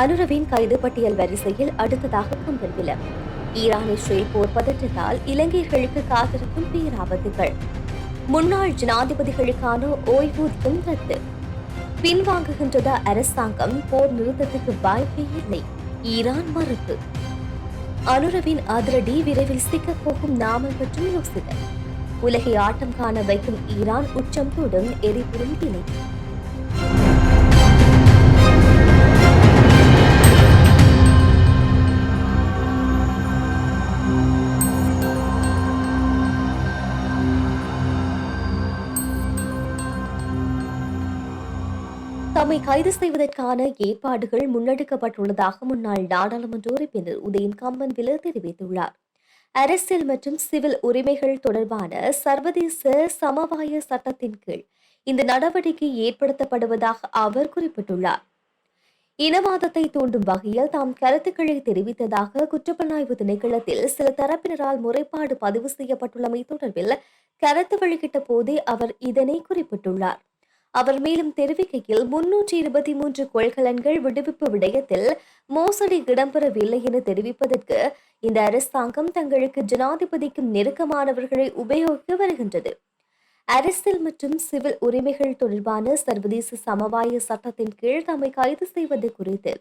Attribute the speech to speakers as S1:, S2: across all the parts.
S1: அனுரவின் கைது பட்டியல் வரிசையில் அடுத்ததாக கம்பன்வில ஈரான் இஸ்ரேல் போர் பதற்றத்தால் இலங்கையர்களுக்கு காத்திருக்கும் பேராபத்துகள் முன்னாள் ஜனாதிபதிகளுக்கான ஓய்வூதியம் ரத்து. பின்வாங்குகின்றது அரசாங்கம் போர் நிறுத்தத்துக்கு வாய்ப்பே இல்லை. ஈரான் மறுப்பு. அனுரவின் அதிரடி விரைவில் சிக்கப் போகும் நாமல் பற்றி யோசிதல் உலகை ஆட்டம் காண வைக்கும் ஈரான் உச்சம் தொடும் எரிபொருள் இணைப்பு தம்மை கைது செய்வதற்கான ஏற்பாடுகள் முன்னெடுக்கப்பட்டுள்ளதாக முன்னாள் நாடாளுமன்ற உறுப்பினர் உதயன் கம்பன்வில தெரிவித்துள்ளார். அரசியல் மற்றும் சிவில் உரிமைகள் தொடர்பான சர்வதேச சமவாய சட்டத்தின் கீழ் இந்த நடவடிக்கை ஏற்படுத்தப்படுவதாக அவர் குறிப்பிட்டுள்ளார். இனவாதத்தை தூண்டும் வகையில் தாம் கருத்துக்களை தெரிவித்ததாக குற்றப்புலனாய்வு திணைக்களத்தில் சில தரப்பினரால் முறைப்பாடு பதிவு செய்யப்பட்டுள்ளமை தொடர்பில் கருத்து வெளியிட்ட போதே அவர் இதனை குறிப்பிட்டுள்ளார். அவர் மேலும் தெரிவிக்கையில் முன்னூற்றி இருபத்தி மூன்று கொள்கலன்கள் விடுவிப்பு விடயத்தில் மோசடி இடம்பெறவில்லை என தெரிவிப்பதற்கு இந்த அரசாங்கம் தங்களுக்கு ஜனாதிபதிக்கும் நெருக்கமானவர்களை உபயோகித்து வருகின்றது. அரசியல் மற்றும் சிவில் உரிமைகள் தொடர்பான சர்வதேச சமவாய சட்டத்தின் கீழ் தம்மை கைது செய்வது குறித்து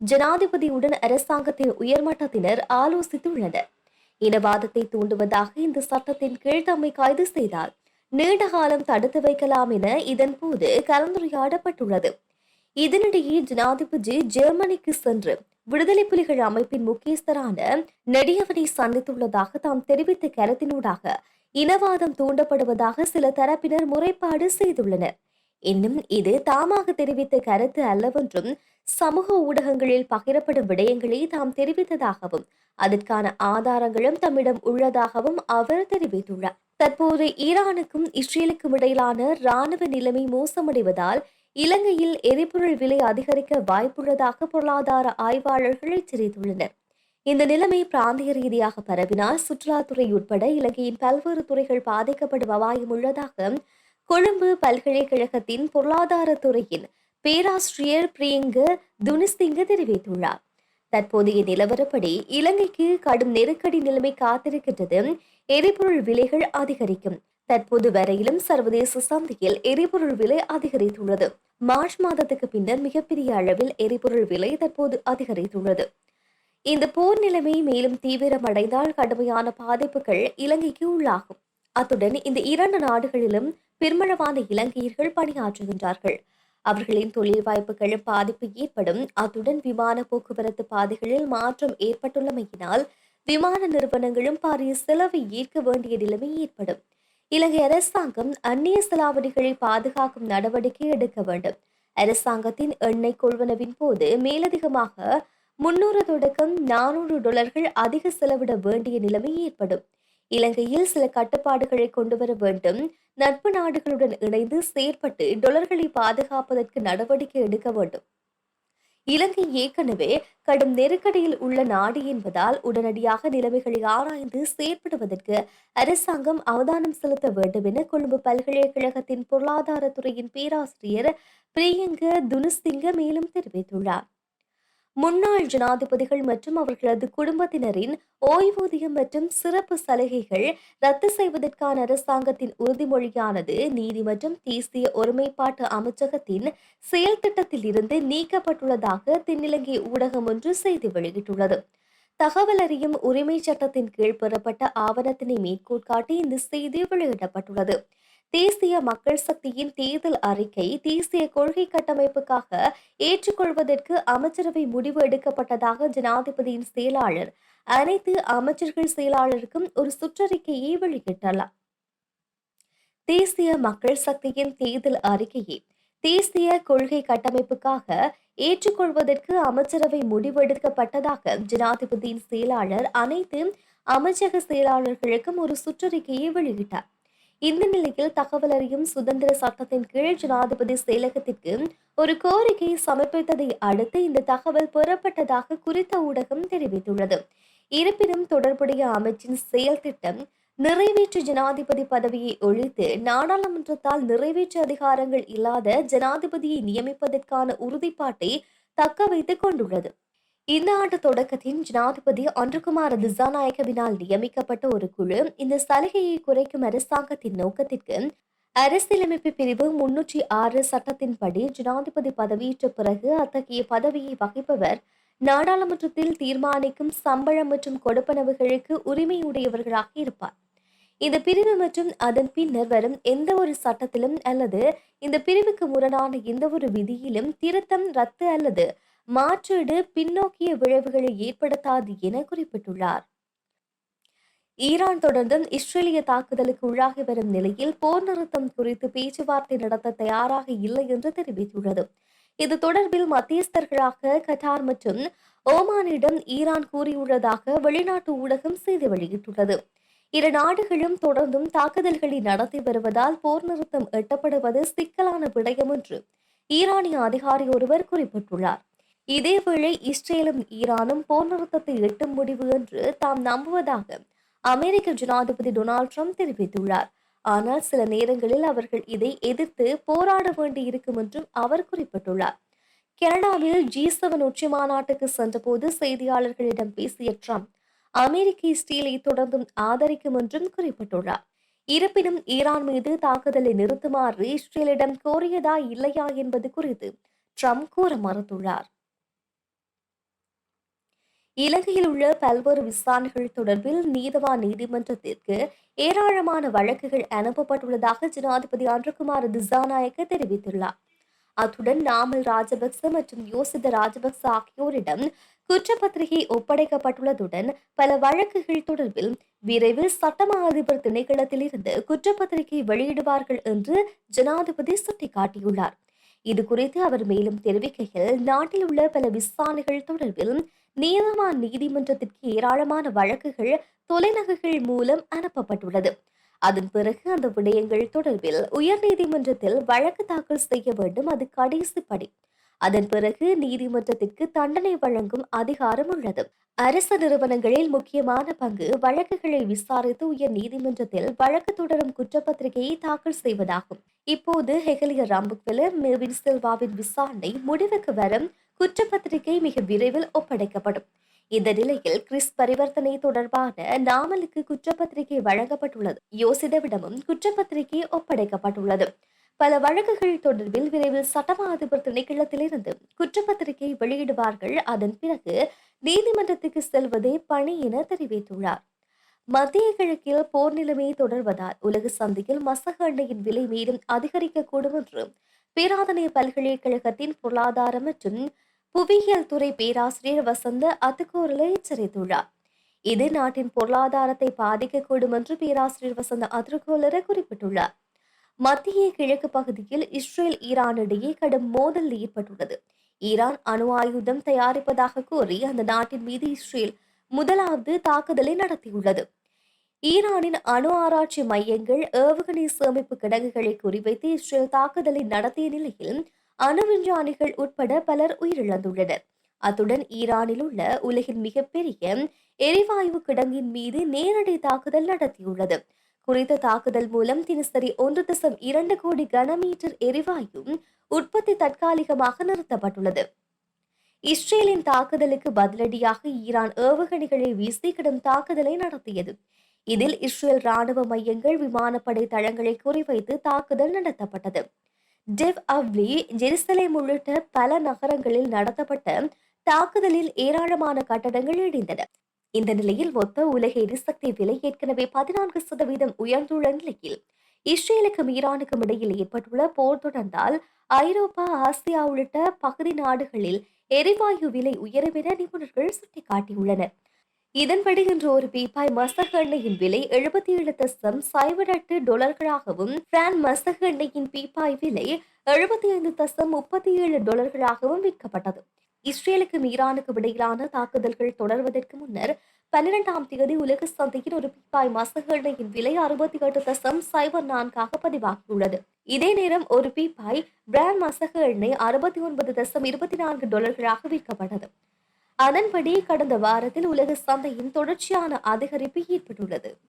S1: ஜனாதிபதியுடன் அரசாங்கத்தின் உயர்மட்டத்தினர் ஆலோசித்துள்ளனர். இனவாதத்தை தூண்டுவதாக இந்த சட்டத்தின் கீழ் தம்மை கைது செய்தார். நீண்ட காலம் தடுத்து வைக்கலாம் என இதன் போது கலந்துரையாடப்பட்டுள்ளது. இதனிடையே ஜனாதிபதி ஜெர்மனிக்கு சென்று விடுதலை புலிகள் அமைப்பின் முக்கியஸ்தரான நெடியவனை சந்தித்துள்ளதாக தாம் தெரிவித்த கருத்தினூடாக இனவாதம் தூண்டப்படுவதாக சில தரப்பினர் முறைப்பாடு செய்துள்ளனர். இன்னும் இது தாமாக தெரிவித்த கருத்து அல்லவென்றும் சமூக ஊடகங்களில் பகிரப்படும் விடயங்களை தாம் தெரிவித்ததாகவும் அதற்கான ஆதாரங்களும் தம்மிடம் உள்ளதாகவும் அவர் தெரிவித்துள்ளார். தற்போது ஈரானுக்கும் இஸ்ரேலுக்கும் இடையிலான ராணுவ நிலைமை மோசமடைவதால் இலங்கையில் எரிபொருள் விலை அதிகரிக்க வாய்ப்புள்ளதாக பொருளாதார ஆய்வாளர்கள் எச்சரித்துள்ளனர். இந்த நிலைமை பிராந்திய ரீதியாக பரவினால் சுற்றுலாத்துறை உட்பட இலங்கையின் பல்வேறு துறைகள் பாதிக்கப்படும் அபாயம் உள்ளதாக கொழும்பு பல்கலைக்கழகத்தின் பொருளாதார துறையின் பேராசிரியர் பிரியங்க துனிஸ்திங்க தெரிவித்துள்ளார். தற்போதைய நிலவரப்படி இலங்கைக்கு கடும் நெருக்கடி நிலைமை காத்திருக்கின்றது. எரிபொருள் விலைகள் அதிகரிக்கும். தற்போது வரையிலும் சர்வதேச சந்தையில் எரிபொருள் விலை அதிகரித்துள்ளது. மார்ச் மாதத்துக்கு பின்னர் மிகப்பெரிய அளவில் எரிபொருள் விலை தற்போது அதிகரித்துள்ளது. இந்த போர் நிலைமை மேலும் தீவிரமடைந்தால் கடுமையான பாதிப்புகள் இலங்கைக்கு உள்ளாகும். அத்துடன் இந்த இரண்டு நாடுகளிலும் பெருமளவான இலங்கையர்கள் பணியாற்றுகின்றார்கள். அவர்களின் தொழில் வாய்ப்புகள் பாதிப்பு ஏற்படும். அத்துடன் விமான போக்குவரத்து பாதைகளில் மாற்றம் ஏற்பட்டுள்ளமையினால் விமான நிறுவனங்களும் பாரிய செலவை ஏற்க வேண்டிய நிலைமை ஏற்படும். இலங்கை அரசாங்கம் அந்நிய செலாவணிகளை பாதுகாக்கும் நடவடிக்கை எடுக்க வேண்டும். அரசாங்கத்தின் எண்ணெய் கொள்வனவின் போது மேலதிகமாக முன்னூறு தொடக்கம் நானூறு டாலர்கள் அதிக செலவிட வேண்டிய நிலைமை ஏற்படும். இலங்கையில் சில கட்டுப்பாடுகளை கொண்டு வர வேண்டும். நட்பு நாடுகளுடன் இணைந்து செயற்பட்டு டொலர்களை பாதுகாப்பதற்கு நடவடிக்கை எடுக்க வேண்டும். இலங்கை ஏற்கனவே கடும் நெருக்கடியில் உள்ள நாடு என்பதால் உடனடியாக நிலைமைகளை ஆராய்ந்து செயற்படுவதற்கு அரசாங்கம் அவதானம் செலுத்த வேண்டும் என கொழும்பு பல்கலைக்கழகத்தின் பொருளாதாரத்துறையின் பேராசிரியர் பிரியங்க துனுசிங்க மேலும் தெரிவித்துள்ளார். முன்னாள் ஜனாதிபதிகள் மற்றும் அவர்களது குடும்பத்தினரின் ஓய்வூதியம் மற்றும் சிறப்பு சலுகைகள் ரத்து செய்வதற்கான அரசாங்கத்தின் உறுதிமொழியானது நீதி மற்றும் தேசிய ஒருமைப்பாட்டு அமைச்சகத்தின் செயல் திட்டத்தில் இருந்து நீக்கப்பட்டுள்ளதாக தென்னிலங்கை ஊடகம் ஒன்று செய்தி வெளியிட்டுள்ளது. தகவல் அறியும் உரிமை சட்டத்தின் கீழ் பெறப்பட்ட ஆவணத்தினை மேற்கோள் காட்டி இந்த செய்தி வெளியிடப்பட்டுள்ளது. தேசிய மக்கள் சக்தியின் தேர்தல் அறிக்கை தேசிய கொள்கை கட்டமைப்புக்காக ஏற்றுக்கொள்வதற்கு அமைச்சரவை முடிவு எடுக்கப்பட்டதாக ஜனாதிபதியின் செயலாளர். அனைத்து அமைச்சர்கள் செயலாளருக்கும் ஒரு சுற்றறிக்கையை வெளியிட்டுள்ளார் தேசிய மக்கள் சக்தியின் தேர்தல் அறிக்கையை தேசிய கொள்கை கட்டமைப்புக்காக ஏற்றுக்கொள்வதற்கு அமைச்சரவை முடிவெடுக்கப்பட்டதாக ஜனாதிபதியின் செயலாளர் அனைத்து அமைச்சக செயலாளர்களுக்கும் ஒரு சுற்றறிக்கையை வெளியிட்டார். இந்த நிலையில் தகவல் அறியும் சுதந்திர சட்டத்தின் கீழ் ஜனாதிபதி செயலகத்திற்கு ஒரு கோரிக்கை சமர்ப்பித்ததை அடுத்து இந்த தகவல் பெறப்பட்டதாக குறித்த ஊடகம் தெரிவித்துள்ளது. இருப்பினும் தொடர்புடைய அமைச்சின் செயல் திட்டம் நிறைவேற்று ஜனாதிபதி பதவியை ஒழித்து நாடாளுமன்றத்தால் நிறைவேற்று அதிகாரங்கள் இல்லாத ஜனாதிபதியை நியமிப்பதற்கான உறுதிப்பாட்டை தக்க வைத்துக் கொண்டுள்ளது. இந்த ஆண்டு தொடக்கத்தின் ஜனாதிபதி அன்றுகுமார திசாநாயகவினால் நியமிக்கப்பட்ட ஒரு குழு இந்த சலுகையை குறைக்கும் அரசாங்கத்தின் நோக்கத்திற்கு அரசியலமைப்பு பிரிவு முன்னூற்றி ஆறு சட்டத்தின்படி ஜனாதிபதி பதவியேற்ற பிறகு அத்தகைய பதவியை வகிப்பவர் நாடாளுமன்றத்தில் தீர்மானிக்கும் சம்பளம் மற்றும் கொடுப்பனவுகளுக்கு உரிமையுடையவர்களாக இருப்பார். இந்த பிரிவு மற்றும் அதன் பின்னர் வரும் எந்த ஒரு சட்டத்திலும் அல்லது இந்த பிரிவுக்கு முரணான எந்த ஒரு விதியிலும் திருத்தம் ரத்து அல்லது மாற்றீடு பின்னோக்கிய விளைவுகளை ஏற்படுத்தாது என குறிப்பிட்டுள்ளார். ஈரான் தொடர்ந்தும் இஸ்ரேலிய தாக்குதலுக்கு உள்ளாகி வரும் நிலையில் போர் நிறுத்தம் குறித்து பேச்சுவார்த்தை நடத்த தயாராக இல்லை என்று தெரிவித்துள்ளது. இது தொடர்பில் மத்தியஸ்தர்களாக கட்டார் மற்றும் ஓமானிடம் ஈரான் கூறியுள்ளதாக வெளிநாட்டு ஊடகம் செய்தி வெளியிட்டுள்ளது. இரு நாடுகளும் தொடர்ந்தும் தாக்குதல்களை நடத்தி வருவதால் போர் நிறுத்தம் எட்டப்படுவது சிக்கலான விடயம் என்று ஈரானிய அதிகாரி ஒருவர் குறிப்பிட்டுள்ளார். இதேவேளை இஸ்ரேலும் ஈரானும் போர் நிறுத்தத்தை எட்டும் முடிவு என்று தாம் நம்புவதாக அமெரிக்க ஜனாதிபதி டொனால்ட் ட்ரம்ப் தெரிவித்துள்ளார். ஆனால் சில நேரங்களில் அவர்கள் இதை எதிர்த்து போராட வேண்டி இருக்கும் என்றும் அவர் குறிப்பிட்டுள்ளார். கனடாவில் ஜி செவன் உச்சி மாநாட்டுக்கு சென்றபோது செய்தியாளர்களிடம் பேசிய ட்ரம்ப் அமெரிக்க இஸ்ரேலை தொடர்ந்தும் ஆதரிக்கும் என்றும் குறிப்பிட்டுள்ளார். இருப்பினும் ஈரான் மீது தாக்குதலை நிறுத்துமாறு இஸ்ரேலிடம் கோரியதா இல்லையா என்பது குறித்து ட்ரம்ப் கூற மறுத்துள்ளார். இலங்கையில் உள்ள பல்வேறு விசாரணைகள் தொடர்பில் நீதவான் நீதிமன்றத்திற்கு ஏராளமான வழக்குகள் அனுப்பப்பட்டுள்ளதாக ஜனாதிபதி அன்றுகுமார் திசாநாயக்க தெரிவித்துள்ளார். அத்துடன் நாமல் ராஜபக்ச மற்றும் யோசித ராஜபக்ச ஆகியோரிடம் குற்றப்பத்திரிகை ஒப்படைக்கப்பட்டுள்ளதுடன் பல வழக்குகள் தொடர்பில் விரைவில் சட்டமா அதிபர் திணைக்களத்தில் இருந்து குற்றப்பத்திரிகை வெளியிடுவார்கள் என்று ஜனாதிபதி சுட்டிக்காட்டியுள்ளார். இது குறித்து அவர் மேலும் தெரிவிக்கையில் நாட்டில் உள்ள பல விசாரணைகள் தொடர்பில் நீதவான் நீதிமன்றத்திற்கு ஏராளமான வழக்குகள் தொலைநகர்கள் மூலம் அனுப்பப்பட்டுள்ளது. அதன் பிறகு அந்த விடயங்கள் தொடர்பில் உயர் நீதிமன்றத்தில் வழக்கு தாக்கல் செய்ய வேண்டும் அது கடைசி படி. அதன் பிறகு நீதிமன்றத்திற்கு தண்டனை வழங்கும் அதிகாரம் உள்ளது. அரசு நிறுவனங்களில் முக்கியமான பங்கு வழக்குகளை விசாரித்து உயர் நீதிமன்றத்தில் வழக்கு தொடரும் குற்றப்பத்திரிகையை தாக்கல் செய்வதாகும். இப்போது ஹெகலிய ராம்புக்வெல மேவின் செல்வாவின் விசாரணை முடிவுக்கு வரும் குற்றப்பத்திரிகை மிக விரைவில் ஒப்படைக்கப்படும். இந்த நிலையில் கிறிஸ் பரிவர்த்தனை தொடர்பான நாமலுக்கு குற்றப்பத்திரிகை வழங்கப்பட்டுள்ளது. யோசிதவிடமும் குற்றப்பத்திரிகை ஒப்படைக்கப்பட்டுள்ளது. பல வழக்குகள் தொடர்பில் விரைவில் சட்டமா அதிபர் திணைக்களத்திலிருந்து குற்றப்பத்திரிகை வெளியிடுவார்கள். அதன் பிறகு நீதிமன்றத்துக்கு செல்வதே பணி என தெரிவித்துள்ளார். மத்திய கிழக்கில் போர் நிலைமை தொடர்வதால் உலக சந்தையில் மசக எண்ணெயின் விலை மேலும் அதிகரிக்கக்கூடும் என்று பேராதனை பல்கலைக்கழகத்தின் பொருளாதார மற்றும் புவியியல் துறை பேராசிரியர் வசந்த அத்துக்கூறலை எச்சரித்துள்ளார். இது நாட்டின் பொருளாதாரத்தை பாதிக்கக்கூடும் என்று பேராசிரியர் வசந்த அதுகோலர குறிப்பிட்டுள்ளார். மத்திய கிழக்கு பகுதியில் இஸ்ரேல் ஈரானிடையே கடும் மோதல் ஏற்பட்டுள்ளது. ஈரான் அணு ஆயுதம் தயாரிப்பதாக கூறி அந்த நாட்டின் மீது இஸ்ரேல் முதலாவது தாக்குதலை நடத்தியுள்ளது. ஈரானின் அணு ஆராய்ச்சி மையங்கள் ஏவுகணை சேமிப்பு கிடங்குகளை குறிவைத்து இஸ்ரேல் தாக்குதலை நடத்திய நிலையில் அணு விஞ்ஞானிகள் உட்பட பலர் உயிரிழந்துள்ளனர். அத்துடன் ஈரானில் உள்ள உலகின் மிகப்பெரிய எரிவாயு கிடங்கின் மீது நேரடி தாக்குதல் நடத்தியுள்ளது. குறித்த தாக்குதல் மூலம் தினசரி ஒன்று தசம் இரண்டு கோடி கனமீட்டர் எரிவாயு உற்பத்தி தற்காலிகமாக நிறுத்தப்பட்டுள்ளது. இஸ்ரேலின் தாக்குதலுக்கு பதிலடியாக ஈரான் ஏவுகணைகளை வீசி கடும் தாக்குதலை நடத்தியது. இதில் இஸ்ரேல் ராணுவ மையங்கள் விமானப்படை தளங்களை குறிவைத்து தாக்குதல் நடத்தப்பட்டது. டிவ் அவ்லி ஜெருசலேம் உள்ளிட்ட பல நகரங்களில் நடத்தப்பட்ட தாக்குதலில் ஏராளமான கட்டடங்கள் இடிந்தன. இந்த நிலையில் மொத்த உலக எரிசக்தி விலை ஏற்கனவே பதினான்கு சதவீதம் உயர்ந்துள்ள நிலையில். இஸ்ரேலுக்கும் ஈரானுக்கும் இடையில் ஏற்பட்டுள்ள போர் தொடர்ந்தால் ஐரோப்பா ஆசியா உள்ளிட்ட பகுதி நாடுகளில் எரிவாயு விலை உயரும் என நிபுணர்கள் சுட்டிக்காட்டியுள்ளனர். இதன்படி இன்று ஒரு பீப்பாய் மசக எண்ணெயின் விலை எழுபத்தி ஏழு தசம் சைபர் எட்டு டாலர்களாகவும் பிரான் மசக எண்ணெயின் பீப்பாய் விலை எழுபத்தி ஐந்து தசம் முப்பத்தி ஏழு டாலர்களாகவும் விற்கப்பட்டது. இஸ்ரேலுக்கும் ஈரானுக்கும் இடையிலான தாக்குதல்கள் தொடர்வதற்கு முன்னர் பன்னிரெண்டாம் தேதி உலக சந்தையில் ஒரு பீப்பாய் மசக எண்ணெயின் விலை அறுபத்தி எட்டு தசம் சைபர் நான்காக பதிவாகியுள்ளது. இதே நேரம் ஒரு பீப்பாய் பிராண்ட் மசக எண்ணெய் அறுபத்தி ஒன்பது தசம் இருபத்தி நான்கு டாலர்களாக விற்கப்பட்டது. அதன்படி கடந்த வாரத்தில் உலக சந்தையின் தொடர்ச்சியான அதிகரிப்பு ஏற்பட்டுள்ளது.